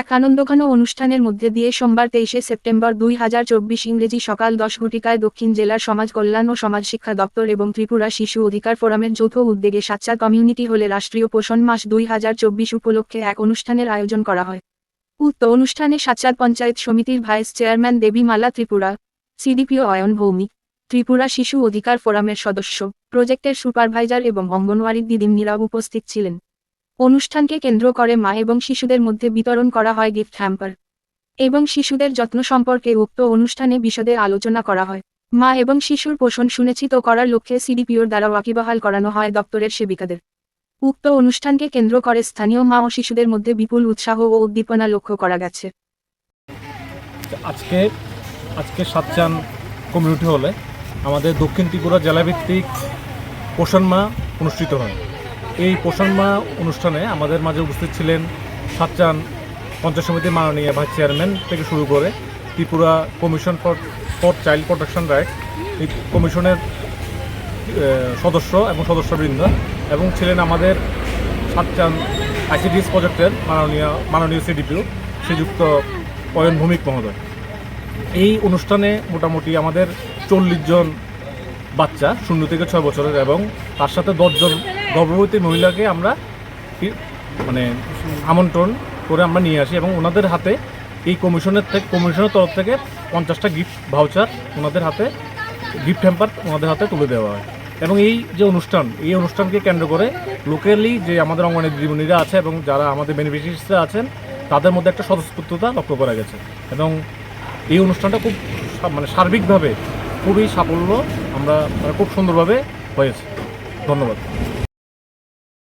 এক আনন্দঘন অনুষ্ঠানের মধ্যে দিয়ে সোমবার তেইশে সেপ্টেম্বর দুই হাজার চব্বিশ ইংরেজি সকাল দশ ঘটিকায় দক্ষিণ জেলার সমাজ কল্যাণ ও সমাজ শিক্ষা দপ্তর এবং ত্রিপুরা শিশু অধিকার ফোরামের যৌথ উদ্যোগে সাচ্চা কমিউনিটি হলে রাষ্ট্রীয় পোষণ মাস দুই হাজার চব্বিশ উপলক্ষে এক অনুষ্ঠানের আয়োজন করা হয়। উক্ত অনুষ্ঠানে সাচ্চার পঞ্চায়েত সমিতির vice chairman Debimala Tripura, CDPO Ayan Bhowmik, Tripura শিশু অধিকার ফোরামের সদস্য, প্রজেক্টের সুপারভাইজার এবং অঙ্গনওয়াড়ির দিদিমনিরা উপস্থিত ছিলেন। অনুষ্ঠানকে কেন্দ্র করে মা এবং শিশুদের মধ্যে বিতরণ করা হয় গিফট হ্যাম্পার। এবং শিশুদের যত্ন সম্পর্কে উক্ত অনুষ্ঠানে বিশদে আলোচনা করা হয়। মা এবং শিশুর পোষণ সুনিশ্চিত করার লক্ষ্যে সিডিপিওর দ্বারা ওয়াকিবহাল করানো হয় দপ্তরের সেবিকাদের। উক্ত অনুষ্ঠানকে কেন্দ্র করে স্থানীয় মা ও শিশুদের মধ্যে বিপুল উৎসাহ ও উদ্দীপনা লক্ষ্য করা গেছে। আজকে আজকে সাতচান কমিউনিটি হলে আমাদের দক্ষিণ ত্রিপুরা জেলাভিত্তিক পোষণ মা অনুষ্ঠিত হয়। এই পোষণ মা অনুষ্ঠানে আমাদের মাঝে উপস্থিত ছিলেন সাতচান পঞ্চায়েত সমিতির মাননীয় ভাইস চেয়ারম্যান থেকে শুরু করে Tripura commission for for child protection right. এই কমিশনের সদস্য এবং সদস্যবৃন্দ এবং ছিলেন আমাদের সাতচান আইসিডিএস প্রজেক্টের মাননীয় মাননীয় সিডিপিও শ্রীযুক্ত অয়ন ভৌমিক মহোদয়। এই অনুষ্ঠানে মোটামুটি আমাদের চল্লিশ জন বাচ্চা, শূন্য থেকে ছয় বছরের এবং তার সাথে দশজন গর্ভবতী মহিলাকে আমরা মানে আমন্ত্রণ করে আমরা নিয়ে আসি এবং ওনাদের হাতে এই কমিশনের থেকে কমিশনের তরফ থেকে পঞ্চাশটা গিফট ভাউচার ওনাদের হাতে গিফট হ্যাম্পার ওনাদের হাতে তুলে দেওয়া হয়। এবং এই যে অনুষ্ঠান, এই অনুষ্ঠানকে কেন্দ্র করে লোকালি যে আমাদের অঙ্গনের দিদিমণিরা আছে এবং যারা আমাদের বেনিফিশিয়ারিসরা আছেন, তাদের মধ্যে একটা স্বতঃস্ফূর্ততা লক্ষ্য করা গেছে। এবং এই অনুষ্ঠানটা খুব মানে সার্বিকভাবে খুবই সাফল্য আমরা মানে খুব সুন্দরভাবে হয়েছে। ধন্যবাদ।